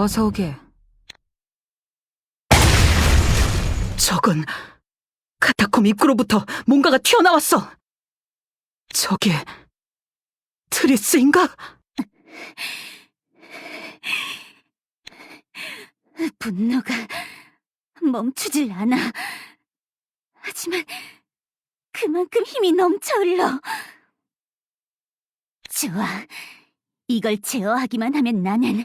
어서 오게. 저건 카타콤 입구로부터 뭔가가 튀어나왔어. 저게 트리스인가? 분노가 멈추질 않아. 하지만 그만큼 힘이 넘쳐 흘러. 좋아. 이걸 제어하기만 하면 나는 더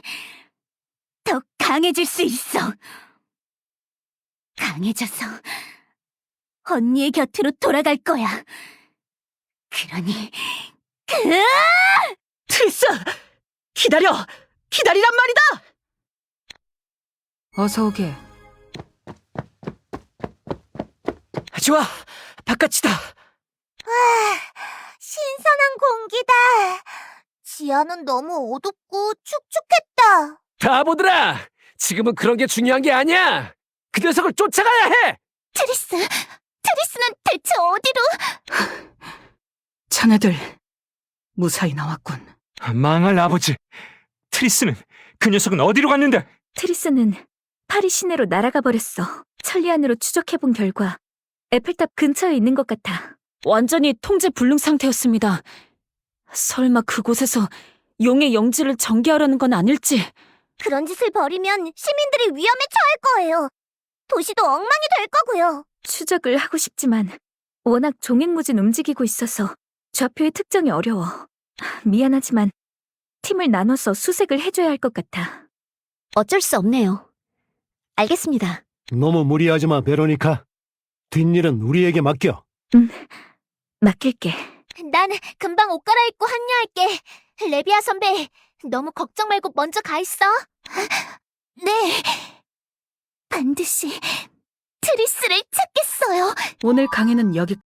강해질 수 있어. 강해져서 언니의 곁으로 돌아갈 거야. 그러니 그 트리스! 기다려! 기다리란 말이다! 어서 오게. 좋아, 바깥이다. 신선한 공기다. 지하는 너무 어둡고 축축했다. 바보들아! 지금은 그런 게 중요한 게 아니야! 그 녀석을 쫓아가야 해! 트리스, 트리스는 대체 어디로? 자네들 무사히 나왔군. 망할 아버지. 트리스는 그 녀석은 어디로 갔는데? 트리스는 파리 시내로 날아가 버렸어. 천리안으로 추적해본 결과 에펠탑 근처에 있는 것 같아. 완전히 통제 불능 상태였습니다. 설마 그곳에서 용의 영지를 전개하려는 건 아닐지. 그런 짓을 벌이면 시민들이 위험에 처할 거예요. 도시도 엉망이 될 거고요. 추적을 하고 싶지만 워낙 종횡무진 움직이고 있어서 좌표의 특정이 어려워. 미안하지만 팀을 나눠서 수색을 해줘야 할 것 같아. 어쩔 수 없네요. 알겠습니다. 너무 무리하지 마, 베로니카. 뒷일은 우리에게 맡겨. 맡길게. 난 금방 옷 갈아입고 합류할게. 레비아 선배, 너무 걱정 말고 먼저 가 있어. 네. 반드시 트리스를 찾겠어요. 오늘 강의는 여기